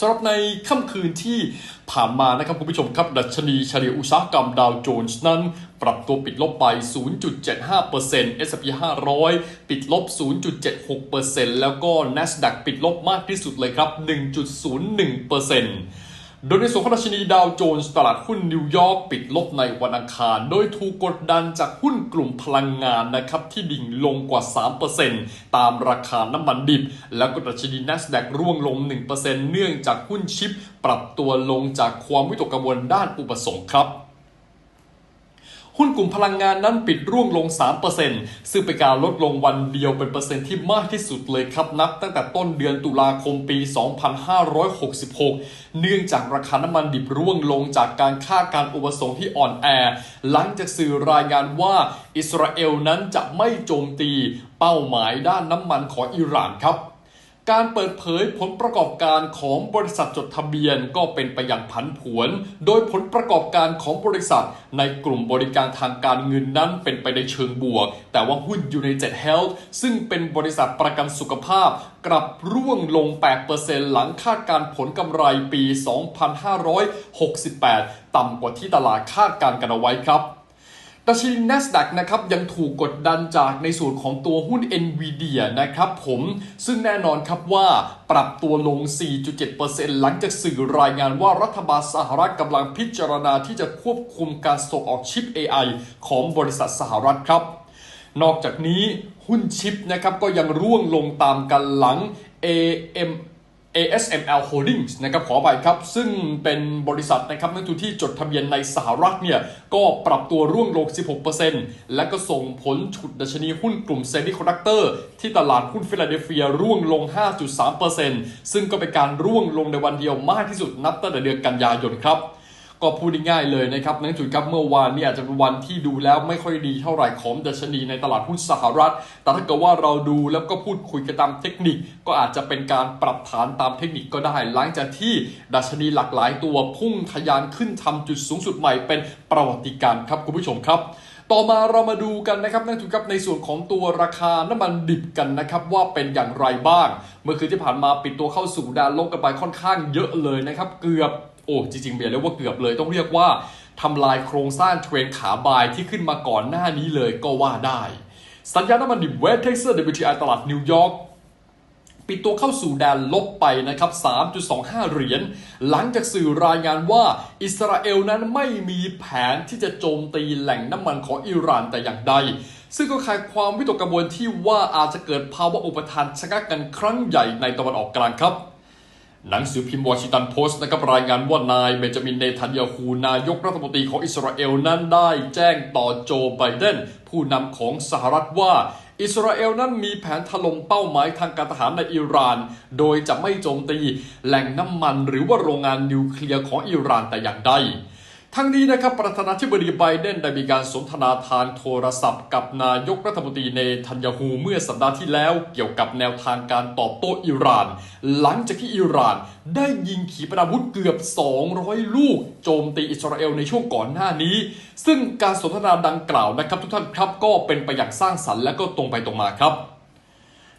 สำหรับในค่ำคืนที่ผ่านมานะครับคุณผู้ชมครับ ดัชนีเฉลี่ยอุตสาหกรรมดาวโจนส์นั้น ปรับตัวปิดลบไป 0.75% S&P 500 ปิดลบ 0.76%แล้วก็ NASDAQ ปิดลบมากที่สุดเลยครับ 1.01% โดยในส่วนของดัชนีดาวโจนส์ตลาดหุ้นนิวยอร์กปิดลบในวันอังคาร โดยถูกกดดันจากหุ้นกลุ่มพลังงานนะครับที่ดิ่งลงกว่า 3%ตามราคาน้ำมันดิบ แล้วก็ดัชนี NASDAQ ร่วงลง 1%เนื่องจากหุ้นชิปปรับตัวลงจากความวิตกกังวลด้านอุปสงค์ครับ หุ้นกลุ่มพลังงานนั้นปิดร่วงลง 3%ซึ่งเป็นการลดลงวันเดียวเป็นเปอร์เซ็นต์ที่มากที่สุดเลยครับ นับตั้งแต่ต้นเดือนตุลาคมปี 2566 เนื่องจากราคาน้ำมันดิบร่วงลงจากการค่าการอุปสงค์ที่อ่อนแอ หลังจากสื่อรายงานว่าอิสราเอลนั้นจะไม่โจมตีเป้าหมายด้านน้ำมันของอิหร่านครับ การเปิดเผยผลประกอบการของบริษัทจดทะเบียนก็เป็นไปอย่างผันผวน โดยผลประกอบการของบริษัทในกลุ่มบริการทางการเงินนั้นเป็นไปในเชิงบวก แต่ว่าหุ้น United Health ซึ่งเป็นบริษัทประกันสุขภาพ กลับร่วงลง 8%หลังคาดการผลกำไรปี 2568 ต่ำกว่าที่ตลาดคาดการกันเอาไว้ครับ ดัชนี NASDAQ นะครับยังถูกกดดันจากในส่วนของตัวหุ้น NVIDIA นะครับผมซึ่งแน่นอนครับว่าปรับตัวลง 4.7%หลังจากสื่อรายงานว่ารัฐบาลสหรัฐกำลังพิจารณาที่จะควบคุมการส่งออกชิป AI ของบริษัทสหรัฐครับ นอกจากนี้หุ้นชิปนะครับก็ยังร่วงลงตามกันหลัง AM ASML Holdings นะครับขอไปครับ ซึ่งเป็นบริษัทนะครับนักทุนที่จดทะเบียนในสหรัฐเนี่ยก็ปรับตัวร่วงลง 16%และก็ส่งผลฉุดดัชนีหุ้นกลุ่มเซมิคอนดักเตอร์ที่ตลาดหุ้นฟิลาเดลเฟียร่วงลง 5.3%ซึ่งก็เป็นการร่วงลงในวันเดียวมากที่สุดนับตั้งแต่เดือนกันยายนครับ ก็พูดง่ายๆเลยนะครับนักจุดครับเมื่อวานนี้อาจจะเป็นวันที่ดูแล้วไม่ค่อยดีเท่าไหร่ของดัชนีในตลาดหุ้นสหรัฐ แต่ถ้าเกิดว่าเราดูแล้วก็พูดคุยกันตามเทคนิค ก็อาจจะเป็นการปรับฐานตามเทคนิคก็ได้ หลังจากที่ดัชนีหลากหลายตัวพุ่งทะยานขึ้นทำจุดสูงสุดใหม่เป็นประวัติการครับคุณผู้ชมครับต่อมาเรามาดูกันนะครับนักทุนครับในส่วนของตัวราคาน้ำมันดิบกันนะครับว่าเป็นอย่างไรบ้าง เมื่อคืนที่ผ่านมาปิดตัวเข้าสู่แดนลบกันไปค่อนข้างเยอะเลยนะครับ เกือบ โอ้จริงๆเบียร์เรียกว่าเกือบเลย ต้องเรียกว่าทำลายโครงสร้างเทรนขาบายที่ขึ้นมาก่อนหน้านี้เลยก็ว่าได้ สัญญาณน้ำมันดิบเวสเท็กซัส WTI ตลาดนิวยอร์กปิดตัวเข้าสู่แดนลบไปนะครับ 3.25 เหรียญ หลังจากสื่อรายงานว่าอิสราเอลนั้นไม่มีแผนที่จะโจมตีแหล่งน้ำมันของอิหร่านแต่อย่างใด ซึ่งก็คลายความวิตกกังวลที่ว่าอาจจะเกิดภาวะอุปทานชะงักกันครั้งใหญ่ในตะวันออกกลางครับ หนังสือพิมพ์วอชิงตันโพสต์นะครับรายงานว่านายเบนจามินเนทันยาฮูนายกรัฐมนตรีของอิสราเอลนั้นได้แจ้งต่อโจไบเดนผู้นำของสหรัฐว่า อิสราเอลนั้นมีแผนถล่มเป้าหมายทางการทหารในอิหร่าน โดยจะไม่โจมตีแหล่งน้ำมันหรือว่าโรงงานนิวเคลียร์ของอิหร่านแต่อย่างใด ทั้งนี้นะครับประธานาธิบดีไบเดนได้มีการสนทนาทางโทรศัพท์ กับนายกรัฐมนตรีเนทันยาฮูเมื่อสัปดาห์ที่แล้ว เกี่ยวกับแนวทางการตอบโต้อิหร่าน หลังจากที่อิหร่าน ได้ยิงขีปนาวุธเกือบ 200 ลูก โจมตีอิสราเอลในช่วงก่อนหน้านี้ ซึ่งการสนทนาดังกล่าวนะครับทุกท่านครับก็เป็นไปอย่างสร้างสรรค์และก็ตรงไปตรงมาครับ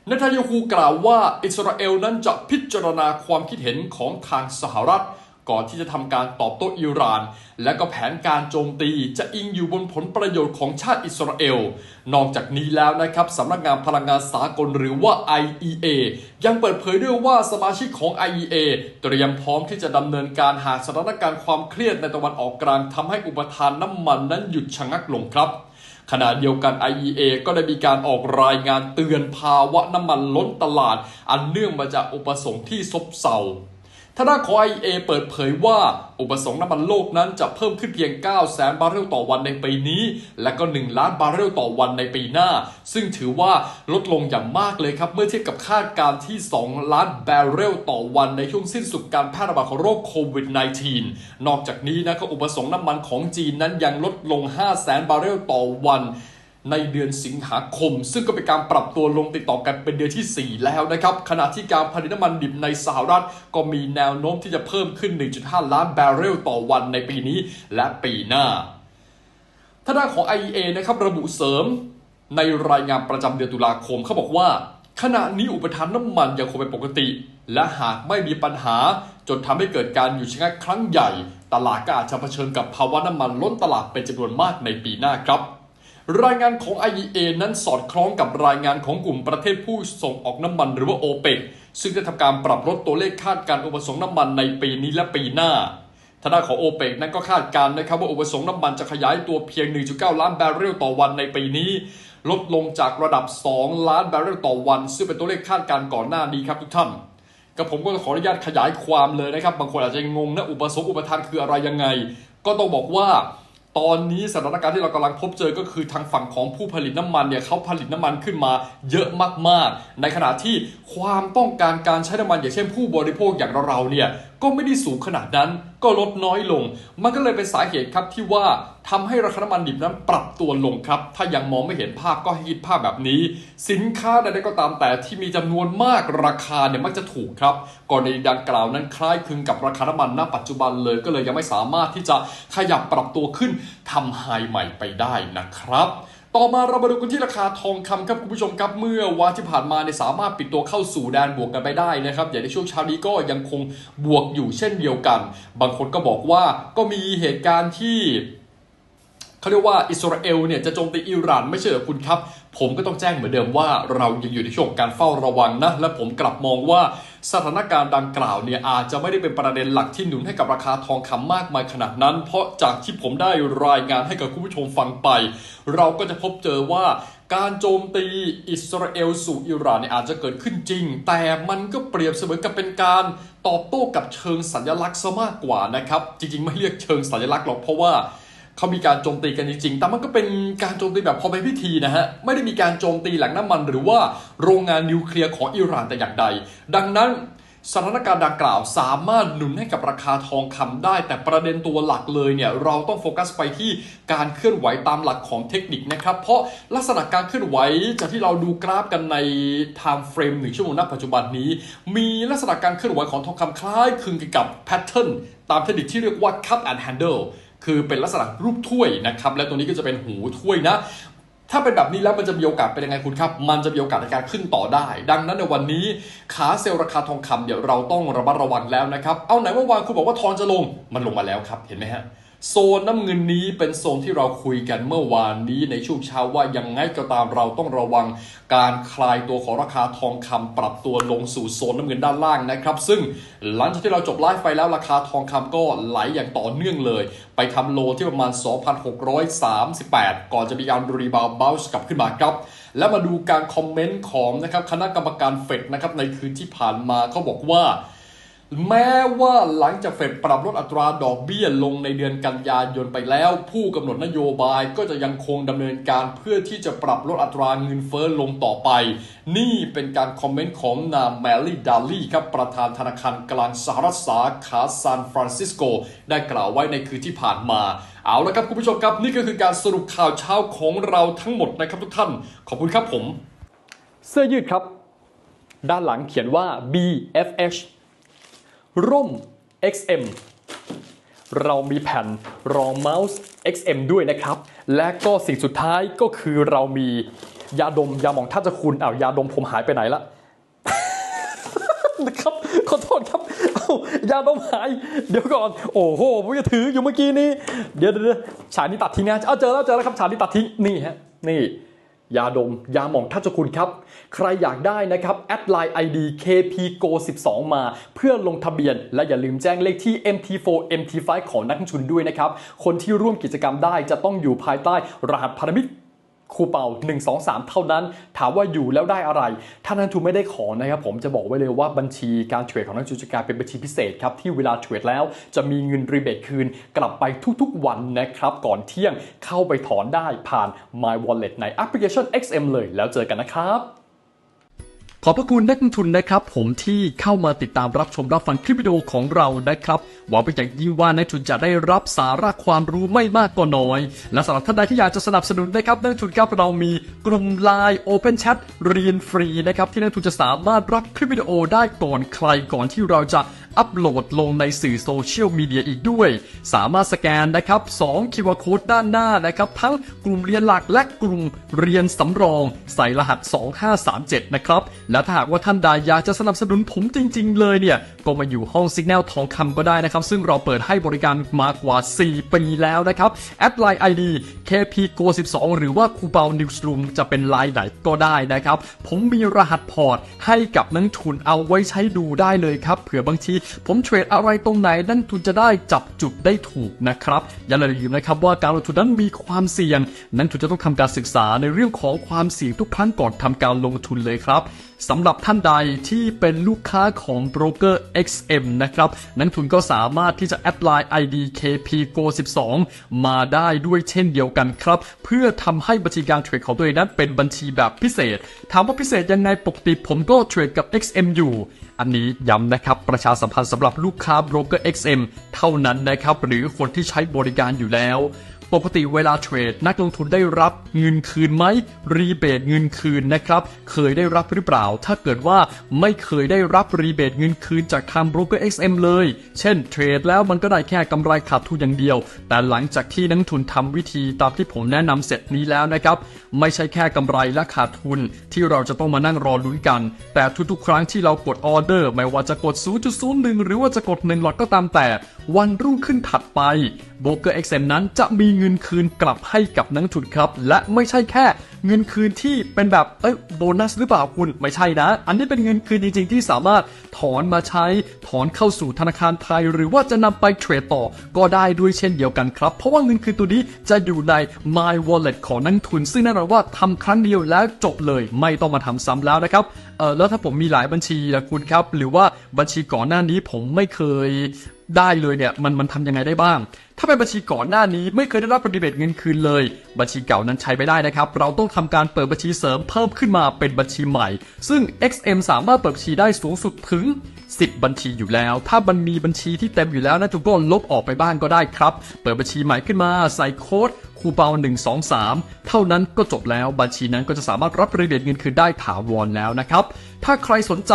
เนทันยาฮูกล่าวว่าอิสราเอลนั้นจะพิจารณาความคิดเห็นของทางสหรัฐ ก่อนที่จะทำการตอบโต้อิหร่าน และก็แผนการโจมตีจะอิงอยู่บนผลประโยชน์ของชาติอิสราเอล นอกจากนี้แล้วนะครับสำนักงานพลังงานสากลหรือว่า IEA ยังเปิดเผยด้วยว่าสมาชิกของ IEA เตรียมพร้อมที่จะดำเนินการหากสถานการณ์ความเครียดในตะวันออกกลางทำให้อุปทานน้ำมันนั้นหยุดชะงักลงครับขณะเดียวกัน IEA ก็ได้มีการออกรายงานเตือนภาวะน้ำมันล้นตลาด อันเนื่องมาจากอุปสงค์ที่ซบเซา ทางด้านของ IEA เปิดเผยว่าอุปสงค์น้ำมันโลกนั้นจะเพิ่มขึ้นเพียง 9 แสนบาร์เรลต่อวันในปีนี้ และก็ 1 ล้านบาร์เรลต่อวันในปีหน้า ซึ่งถือว่าลดลงอย่างมากเลยครับ เมื่อเทียบกับคาดการณ์ที่ 2 ล้านบาร์เรลต่อวันในช่วงสิ้นสุดการแพร่ระบาดของโรคโควิด -19 นอกจากนี้นะก็อุปสงค์น้ำมันของจีนนั้นยังลดลง 5 แสนบาร์เรลต่อวัน ในเดือนสิงหาคม ซึ่งก็เป็นการปรับตัวลงติดต่อกันเป็นเดือนที่ 4 แล้วนะครับ ขณะที่การผลิตน้ำมันดิบในสหรัฐ ก็มีแนวโน้มที่จะเพิ่มขึ้น 1.5 ล้านบาร์เรลต่อวันในปีนี้และปีหน้าทางด้านของ IEA นะครับระบุเสริมในรายงานประจำเดือนตุลาคมเขาบอกว่า ขณะนี้อุปทานน้ำมันยังคงเป็นปกติ และหากไม่มีปัญหา จนทำให้เกิดการหยุดชะงักครั้งใหญ่ ตลาดก็อาจจะเผชิญกับภาวะน้ำมันล้นตลาดเป็นจำนวนมากในปีหน้าครับ รายงานของ IEA นั้นสอดคล้องกับรายงานของกลุ่มประเทศผู้ส่งออกน้ำมันหรือว่า OPEC ซึ่งได้ทำการปรับลดตัวเลขคาดการณ์อุปสงค์น้ำมันในปีนี้และปีหน้าทางด้านของ OPEC นั้นก็คาดการณ์นะครับว่าอุปสงค์น้ำมันจะขยายตัวเพียง 1.9 ล้านบาร์เรลต่อวันในปีนี้ ลดลงจากระดับ 2 ล้านบาร์เรลต่อวัน ซึ่งเป็นตัวเลขคาดการณ์ก่อนหน้านี้ครับทุกท่านกับผมก็ขออนุญาตขยายความเลยนะครับ บางคนอาจจะงงนะอุปสงค์อุปทานคืออะไรยังไง ก็ต้องบอกว่า ตอนนี้สถานการณ์ที่เรากำลังพบเจอก็คือทางฝั่งของผู้ผลิตน้ำมันเนี่ยเขาผลิตน้ำมันขึ้นมาเยอะมากๆ ในขณะที่ความต้องการการใช้น้ำมันอย่างเช่นผู้บริโภคอย่างเราเนี่ย ก็ไม่ได้สูงขนาดนั้นก็ลดน้อยลง มันก็เลยเป็นสาเหตุครับที่ว่าทำให้ราคาน้ำมันดิบนั้นปรับตัวลงครับ ถ้ายังมองไม่เห็นภาพก็ให้คิดภาพแบบนี้ สินค้าใดๆก็ตามแต่ที่มีจำนวนมากราคาเนี่ยมักจะถูกครับกรณีดังกล่าวนั้นคล้ายคลึงกับราคาน้ำมันณปัจจุบันเลยก็เลยยังไม่สามารถที่จะขยับปรับตัวขึ้นทำไฮใหม่ไปได้นะครับ ต่อมาเรามาดูกันที่ราคาทองคำครับคุณผู้ชมครับเมื่อวานที่ผ่านมาเนี่ยสามารถปิดตัวเข้าสู่แดนบวกกันไปได้นะครับอย่างในช่วงเช้านี้ก็ยังคงบวกอยู่เช่นเดียวกัน บางคนก็บอกว่าก็มีเหตุการณ์ที่เขาเรียกว่าอิสราเอลเนี่ยจะโจมตีอิหร่านไม่ใช่หรอคุณครับผมก็ต้องแจ้งเหมือนเดิมว่าเรายังอยู่ในช่วงการเฝ้าระวังนะ และผมกลับมองว่าสถานการณ์ดังกล่าวเนี่ยอาจจะไม่ได้เป็นประเด็นหลักที่หนุนให้กับราคาทองคำมากมายขนาดนั้น เพราะจากที่ผมได้รายงานให้กับคุณผู้ชมฟังไป เราก็จะพบเจอว่าการโจมตีอิสราเอลสู่อิหร่านเนี่ยอาจจะเกิดขึ้นจริง แต่มันก็เปรียบเสมือนกับเป็นการตอบโต้กับเชิงสัญลักษณ์ซะมากกว่านะครับ จริงๆ ไม่เรียกเชิงสัญลักษณ์หรอกเพราะว่า เขามีการโจมตีกันจริงๆ แต่มันก็เป็นการโจมตีแบบพอเป็นพิธีนะฮะ ไม่ได้มีการโจมตีแหล่งน้ำมันหรือว่าโรงงานนิวเคลียร์ของอิหร่านแต่อย่างใด ดังนั้นสถานการณ์ดังกล่าวสามารถหนุนให้กับราคาทองคำได้ แต่ประเด็นตัวหลักเลยเนี่ยเราต้องโฟกัสไปที่การเคลื่อนไหวตามหลักของเทคนิคนะครับ เพราะลักษณะการเคลื่อนไหวจากที่เราดูกราฟกันใน time frame หนึ่งชั่วโมงณปัจจุบันนี้ มีลักษณะการเคลื่อนไหวของทองคำคล้ายคลึงกับแพทเทิร์นตามเทคนิคที่เรียกว่า cup and handle คือเป็นลักษณะรูปถ้วยนะครับ และตรงนี้ก็จะเป็นหูถ้วยนะ ถ้าเป็นแบบนี้แล้วมันจะมีโอกาสเป็นยังไงคุณครับ มันจะมีโอกาสในการขึ้นต่อได้ ดังนั้นในวันนี้ขาเซลล์ราคาทองคำเดี๋ยวเราต้องระมัดระวังแล้วนะครับ เอาไหนเมื่อวานคุณบอกว่าทองจะลง มันลงมาแล้วครับ เห็นไหมฮะ โซนน้ำเงินนี้เป็นโซนที่เราคุยกันเมื่อวานนี้ในช่วงเช้าว่ายังไงก็ตามเราต้องระวังการคลายตัวของราคาทองคำปรับตัวลงสู่โซนน้ำเงินด้านล่างนะครับ ซึ่งหลังจากที่เราจบไลฟ์ไปแล้วราคาทองคำก็ไหลอย่างต่อเนื่องเลย ไปทำโลที่ประมาณ 2,638 ก่อนจะมีการรีบาวบ้าส์กลับขึ้นมาครับ แล้วมาดูการคอมเมนต์ของนะครับคณะกรรมการเฟดนะครับในคืนที่ผ่านมาเขาบอกว่า แม้ว่าหลังจากเฟดปรับลดอัตราดอกเบี้ยลงในเดือนกันยายนไปแล้ว ผู้กำหนดนโยบายก็จะยังคงดำเนินการเพื่อที่จะปรับลดอัตราเงินเฟ้อลงต่อไป นี่เป็นการคอมเมนต์ของนามแมรี่ดาลี่ครับประธานธนาคารกลางสหรัฐสาขาซานฟรานซิสโก ได้กล่าวไว้ในคืนที่ผ่านมาเอาละครับคุณผู้ชมครับนี่ก็คือการสรุปข่าวเช้าของเราทั้งหมดนะครับทุกท่าน ขอบคุณครับผม เสื้อยืดครับ ด้านหลังเขียนว่า BFH ร่ม XM เรามีแผ่นรองเมาส์ XM ด้วยนะครับ และก็สิ่งสุดท้ายก็คือเรามียาดมยาหมองท่าจะคุณอ้าวยาดมผมหายไปไหนละนะครับขอโทษครับเอายาดมหาย เดี๋ยวก่อน โอ้โหผมจะถืออยู่เมื่อกี้นี้ เดี๋ยวเดี๋ยวยฉายนี้ตัดทิ้งนะเอาเจอแล้วเจอแล้วครับฉายนี้ตัดทิ้งนี่ฮะนี่ ยาดม ยาหม่องทัชคุณครับ ใครอยากได้นะครับ แอดไลน์ ID KPGO 12 มาเพื่อลงทะเบียน และอย่าลืมแจ้งเลขที่ MT4 MT5 ของนักลงทุนด้วยนะครับ คนที่ร่วมกิจกรรมได้จะต้องอยู่ภายใต้รหัสพันธมิตร คูเป่า1 2 3 เท่านั้น ถามว่าอยู่แล้วได้อะไร ถ้านักทุนไม่ได้ของนะครับผมจะบอกไว้เลยว่าบัญชีการเทรดของนักทุนจะกลายเป็นบัญชีพิเศษครับที่เวลาเทรดแล้วจะมีเงินรีเบทคืนกลับไปทุกๆวันนะครับก่อนเที่ยงเข้าไปถอนได้ผ่าน My Wallet ในแอปพลิเคชัน XM เลยแล้วเจอกันนะครับ ขอบพระคุณนักลงทุนนะครับ ผมที่เข้ามาติดตามรับชมรับฟังคลิปวิดีโอของเรานะครับหวังเป็นอย่างยิ่งว่านักทุนจะได้รับสาระความรู้ไม่มากก็น้อย และสำหรับท่านใดที่อยากจะสนับสนุนนะครับนักทุนครับเรามีกลุ่มไลน์ Open Chat เรียนฟรีนะครับที่นักทุนจะสามารถรับคลิปวิดีโอได้ก่อนใครก่อนที่เราจะอัปโหลดลงในสื่อโซเชียลมีเดียอีกด้วย สามารถสแกนนะครับ2 QR Code ด้านหน้านะครับ ทั้งกลุ่มเรียนหลักและกลุ่มเรียนสำรอง ใส่รหัส 2537 นะครับ และถ้าหากว่าท่านใดอยากจะสนับสนุนผมจริง ๆ เลยเนี่ย ก็มาอยู่ห้อง Signal ทองคำก็ได้นะครับ ซึ่งเราเปิดให้บริการมากว่า 4 ปีแล้วนะครับแอดไลน์ ID KP Go 12หรือว่าคูเปา Newsroom จะเป็นไลน์ไหนก็ได้นะครับ ผมมีรหัสพอร์ตให้กับนักทุนเอาไว้ใช้ดูได้เลยครับเผื่อบางทีผมเทรดอะไรตรงไหนนักทุนจะได้จับจุดได้ถูกนะครับอย่าลืมนะครับว่าการลงทุนนั้นมีความเสี่ยง นักทุนจะต้องทำการศึกษาในเรื่องของความเสี่ยงทุกครั้งก่อนทำการลงทุนเลยครับสำหรับท่านใดที่เป็นลูกค้าของโบรกเกอร์ XM นะครับนักทุนก็สามารถที่จะแอดไลน์ ID KP Go 12 มาได้ด้วยเช่นเดียวกันครับ เพื่อทำให้บัญชีการเทรดของตัวเองนั้นเป็นบัญชีแบบพิเศษ ถามว่าพิเศษยังไงปกติผมก็เทรดกับ XM อยู่ อันนี้ย้ำนะครับ ประชาสัมพันธ์สำหรับลูกค้าโบรกเกอร์ XM เท่านั้นนะครับ หรือคนที่ใช้บริการอยู่แล้ว ปกติเวลาเทรดนักลงทุนได้รับเงินคืนไหมรีเบทเงินคืนนะครับ เคยได้รับหรือเปล่า ถ้าเกิดว่าไม่เคยได้รับรีเบทเงินคืนจากทางโบรกเกอร์ XM เลย เช่นเทรดแล้วมันก็ได้แค่กำไรขาดทุนอย่างเดียว แต่หลังจากที่นักทุนทำวิธีตามที่ผมแนะนำเสร็จนี้แล้วนะครับ ไม่ใช่แค่กำไรและขาดทุนที่เราจะต้องมานั่งรอลุ้นกัน แต่ทุกๆ ครั้งที่เรากดออเดอร์ ไม่ว่าจะกด 0.01 หรือว่าจะกด1หลอดก็ตามแต่ วันรุ่งขึ้นถัดไปโบรกเกอร์ XM นั้นจะมีเงินคืนกลับให้กับนักทุนครับ และไม่ใช่แค่เงินคืนที่เป็นแบบเอ้ยโบนัสหรือเปล่าคุณไม่ใช่นะ อันนี้เป็นเงินคืนจริง ๆ ที่สามารถถอนมาใช้ถอนเข้าสู่ธนาคารไทย หรือว่าจะนำไปเทรดต่อก็ได้ด้วยเช่นเดียวกันครับ เพราะว่าเงินคืนตัวนี้จะอยู่ใน My Wallet ของนักทุน ซึ่งแน่นอนว่าทำครั้งเดียวแล้วจบเลยไม่ต้องมาทำซ้ำแล้วนะครับเออแล้วถ้าผมมีหลายบัญชีนะคุณครับ หรือว่าบัญชีก่อนหน้านี้ผมไม่เคย ได้เลยเนี่ยมันมันทำยังไงได้บ้าง ถ้าเป็นบัญชีก่อนหน้านี้ไม่เคยได้รับปฏิเบัติเงินคืนเลย บัญชีเก่านั้นใช้ไม่ได้นะครับ เราต้องทำการเปิดบัญชีเสริมเพิ่มขึ้นมาเป็นบัญชีใหม่ ซึ่ง XM สามารถเปิดบัญชีได้สูงสุดถึง 10 บัญชีอยู่แล้ว ถ้ามันมีบัญชีที่เต็มอยู่แล้วนะทุกคนลบออกไปบ้างก็ได้ครับ เปิดบัญชีใหม่ขึ้นมาใส่โค้ดคูปอง1 2 3 เท่านั้นก็จบแล้วบัญชีนั้นก็จะสามารถรับระเบียบเงินคืนได้ถาวรแล้วนะครับ ถ้าใครสนใจ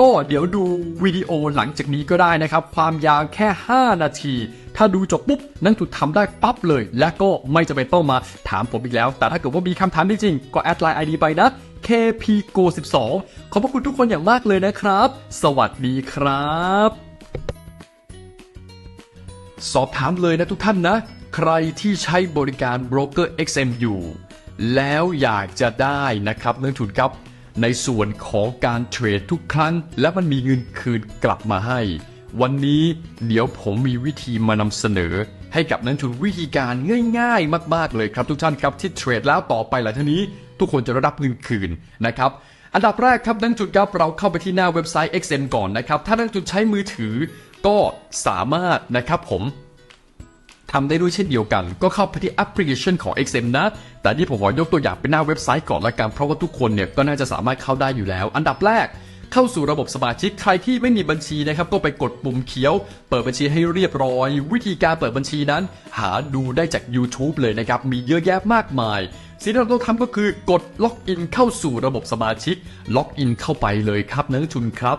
ก็เดี๋ยวดูวิดีโอหลังจากนี้ก็ได้นะครับ ความยาวแค่ 5 นาที ถ้าดูจบปุ๊บนั่นถูกทำได้ปั๊บเลย และก็ไม่จะเป็นต้องมาถามผมอีกแล้ว แต่ถ้าเกิดว่ามีคำถามจริงๆก็แอดไลน์ ID ไปนะ KPGO 12ขอบพระคุณทุกคนอย่างมากเลยนะครับ สวัสดีครับ สอบถามเลยนะทุกท่านนะ ใครที่ใช้บริการโบรกเกอร์ XM อยู่แล้วอยากจะได้นะครับนักลงทุนครับ ในส่วนของการเทรดทุกครั้ง และมันมีเงินคืนกลับมาให้ วันนี้เดี๋ยวผมมีวิธีมานำเสนอ ให้กับนักทุนวิธีการง่ายๆ มากๆเลยครับทุกท่านครับที่เทรดแล้วต่อไปหลังจากนี้ทุกคนจะได้รับเงินคืนนะครับอันดับแรกครับนักทุนครับเราเข้าไปที่หน้าเว็บไซต์ XM ก่อนนะครับถ้านักทุนใช้มือถือก็สามารถนะครับผม ทำได้ด้วยเช่นเดียวกัน ก็เข้าไปที่แอปพลิเคชันของ XM นะ แต่ที่ผมขอยกตัวอย่างเป็นหน้าเว็บไซต์ก่อนละกัน เพราะว่าทุกคนเนี่ยก็น่าจะสามารถเข้าได้อยู่แล้ว อันดับแรกเข้าสู่ระบบสมาชิกใครที่ไม่มีบัญชีนะครับ ก็ไปกดปุ่มเขียว เปิดบัญชีให้เรียบร้อย วิธีการเปิดบัญชีนั้น หาดูได้จาก YouTube เลยนะครับ มีเยอะแยะมากมายสิ่งที่เราต้องทำก็คือกดล็อกอินเข้าสู่ระบบสมาชิก ล็อกอินเข้าไปเลยครับนักทุนครับ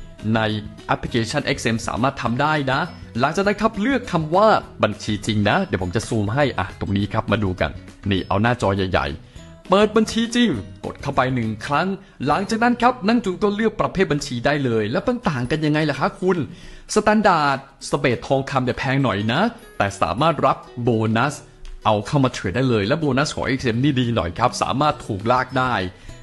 ในแอปพลิเคชัน XM สามารถทำได้นะ หลังจากนั้นครับเลือกคำว่าบัญชีจริงนะ เดี๋ยวผมจะซูมให้อะตรงนี้ครับมาดูกัน นี่เอาหน้าจอใหญ่ ๆ เปิดบัญชีจริง กดเข้าไปหนึ่งครั้ง หลังจากนั้นครับนั่งจุงก็เลือกประเภทบัญชีได้เลย แล้วมันต่างกันยังไงล่ะคะคุณสแตนดาร์ดสเปดทองคำเนี่ยแพงหน่อยนะ แต่สามารถรับโบนัสเอาเข้ามาเทรดได้เลย และโบนัสของ XM นี่ดีหน่อยครับ สามารถถูกลากได้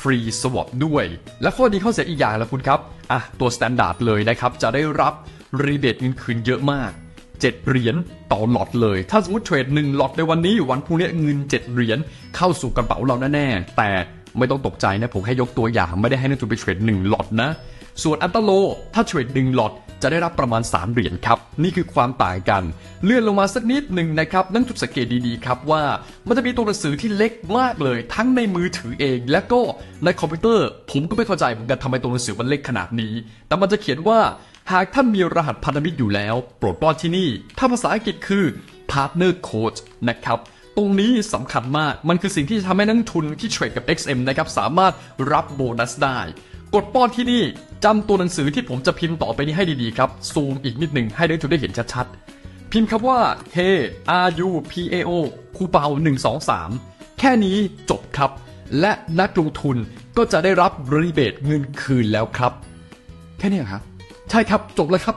ฟรีสวอปด้วย และข้อดีข้อเสียอีกอย่างละคุณครับอะตัวสแตนดาร์ดเลยนะครับ จะได้รับรีเบทเงินคืนเยอะมาก 7 เหรียญต่อหลอดเลย ถ้าสมมติเทรด1หลอดในวันนี้วันพรุ่งนี้เงิน 7 เหรียญเข้าสู่กระเป๋าเราแน่ๆแต่ไม่ต้องตกใจนะผมแค่ยกตัวอย่างไม่ได้ให้นักทุนไปเทรด1หลอดนะ ส่วนอันตโล ถ้าเทรด1หลอดจะได้รับประมาณ 3 เหรียญครับ นี่คือความต่างกัน เลื่อนลงมาสักนิดหนึ่งนะครับ นั่งจุดสังเกตดีๆครับว่า มันจะมีตัวหนังสือที่เล็กมากเลย ทั้งในมือถือเอง และก็ในคอมพิวเตอร์ ผมก็ไม่เข้าใจเหมือนกันทำไมตัวหนังสือมันเล็กขนาดนี้ แต่มันจะเขียนว่าหากท่านมีรหัสพันธมิตรอยู่แล้ว โปรดป้อนที่นี่ ถ้าภาษาอังกฤษคือ partner code นะครับตรงนี้สำคัญมาก มันคือสิ่งที่จะทำให้นักทุนที่เทรดกับ XM นะครับสามารถรับโบนัสได้ กดป้อนที่นี่ จำตัวหนังสือที่ผมจะพิมพ์ต่อไปนี้ให้ดีๆครับ ซูมอีกนิดหนึ่งให้นักลงทุนได้เห็นชัดๆ พิมพ์คำว่า Hey R U P A O คูเปา123 แค่นี้จบครับ และนักลงทุนก็จะได้รับรีเบทเงินคืนแล้วครับ แค่นี้เหรอครับ ใช่ครับจบแล้วครับ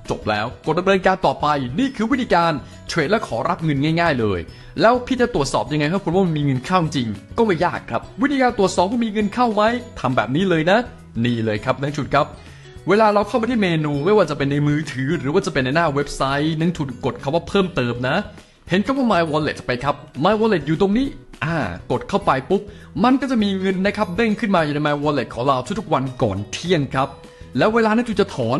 จบแล้วกดดำเนินการต่อไปนี่คือวิธีการเทรดและขอรับเงินง่ายๆเลย แล้วพี่จะตรวจสอบยังไงครับคุณว่ามันมีเงินเข้าจริง ก็ไม่ยากครับ วิธีการตรวจสอบว่ามีเงินเข้าไหมทำแบบนี้เลยนะ นี่เลยครับนักจุดครับ เวลาเราเข้ามาที่เมนูไม่ว่าจะเป็นในมือถือ หรือว่าจะเป็นในหน้าเว็บไซต์นักทุนกดคำว่าเพิ่มเติมนะ เห็นคำว่า My Wallet ไปครับ My Wallet อยู่ตรงนี้อ่ากดเข้าไปปุ๊บ มันก็จะมีเงินนะครับเด้งขึ้นมาอยู่ใน My Wallet ของเราทุกๆวันก่อนเที่ยงครับ แล้วเวลานักทุนจะถอน